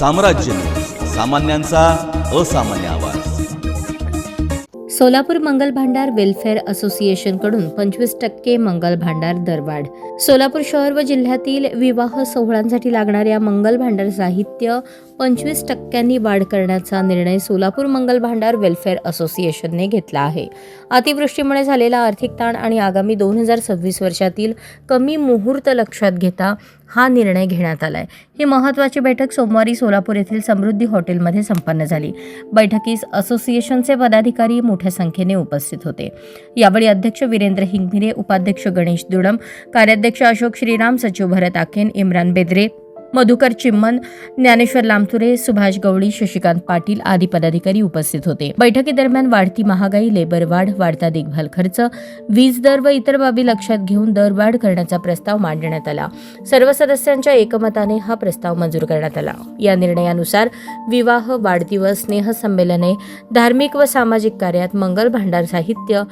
साम्राज्य. सामान्यांचा असामान्य आवाज. सोलापूर मंगल भांडार वेलफेअर असोसिएशनकडून पंचवीस टक्के मंगल भांडार दरवाढ. सोलापूर शहर व जिल्ह्यातील विवाह सोहळ्यांसाठी लागणाऱ्या मंगल भांडार साहित्य पंचवीस टक्क्यांनी वाढ करण्याचा निर्णय सोलापूर मंगल भांडार वेलफेअर असोसिएशनने घेतला आहे. अतिवृष्टीमुळे झालेला आर्थिक ताण आणि आगामी दोन हजार सव्वीस वर्षातील कमी मुहूर्त लक्षात घेता हा निर्णय घेण्यात आला आहे ही महत्त्वाची बैठक सोमवारी सोलापूर येथील समृद्धी हॉटेलमध्ये संपन्न झाली. बैठकीस असोसिएशनचे पदाधिकारी मोठ्या संख्येने उपस्थित होते. यावेळी अध्यक्ष वीरेंद्र हिंगमिरे उपाध्यक्ष गणेश दुडम कार्याध्यक्ष अशोक श्रीराम सचिव भरत आखेन इम्रान बेद्रे मधुकर चिम्मन ज्ञानेश्वर लामथुरे सुभाष गवळी शशिकांत पाटील आदी पदाधिकारी उपस्थित होते. बैठकीदरम्यान वाढती महागाई लेबर वाढ वाढता देखभाल खर्च वीज दर व इतर बाबी लक्षात घेऊन दरवाढ करण्याचा प्रस्ताव मांडण्यात आला. सर्व सदस्यांच्या एकमताने हा प्रस्ताव मंजूर करण्यात आला. या निर्णयानुसार विवाह वाढदिवस स्नेहसंमेलने धार्मिक व सामाजिक कार्यात मंगल भांडार साहित्य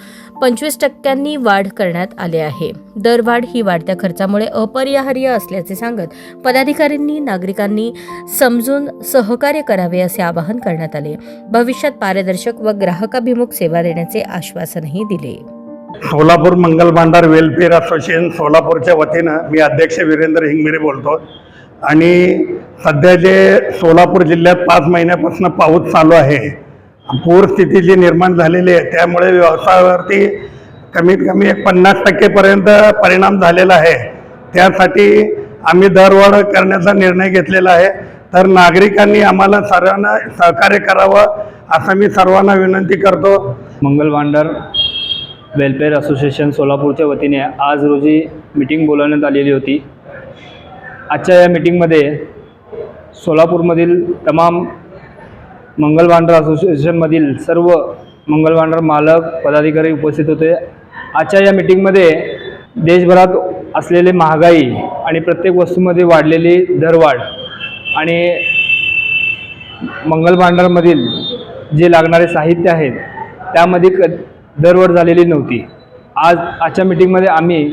पंचवीस टक्क्यांनी वाढ करण्यात आले आहे. दरवाढ ही वाढत्या खर्चामुळे अपरिहार्य असल्याचे सांगत पदाधिकारी अधिकाऱ्यांनी नागरिकांनी समजून सहकार्य करावे असे आवाहन करण्यात आले. भविष्यात पारदर्शक व ग्राहकाभिमुख सेवा देण्याचे आश्वासनही दिले. सोलापूर मंगल भांडार वेलफेअर असोसिएशन सोलापूरच्या वतीनं मी अध्यक्ष वीरेंद्र हिंगमिरे बोलतो. आणि सध्या जे सोलापूर जिल्ह्यात पाच महिन्यापासून पाऊस चालू आहे पूरस्थिती जी निर्माण झालेली आहे त्यामुळे व्यवसायावरती कमीत कमी एक पन्नास टक्केपर्यंत परिणाम झालेला आहे. त्यासाठी आम्ही दरवाढ करण्याचा निर्णय घेतलेला आहे. तर नागरिकांनी आम्हाला सर्वांना सहकार्य करावं असं मी सर्वांना विनंती करतो. मंगल भांडार वेलफेअर असोसिएशन सोलापूरच्या वतीने आज रोजी मीटिंग बोलवण्यात आलेली होती. आजच्या या मिटिंगमध्ये सोलापूरमधील तमाम मंगल भांडार असोसिएशनमधील सर्व मंगल भांडार मालक पदाधिकारी उपस्थित होते. आजच्या या मिटिंगमध्ये देशभरात असलेले महागाई आणि प्रत्येक वस्तूमध्ये वाढलेली दरवाढ आणि मंगल भांडारमधील जे लागणारे साहित्य आहेत त्यामध्ये क दरवाढ झालेली नव्हती. आज आजच्या मिटिंगमध्ये आम्ही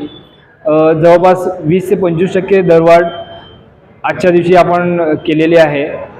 जवळपास वीस ते पंचवीस टक्के दरवाढ आजच्या दिवशी आपण केलेली आहे.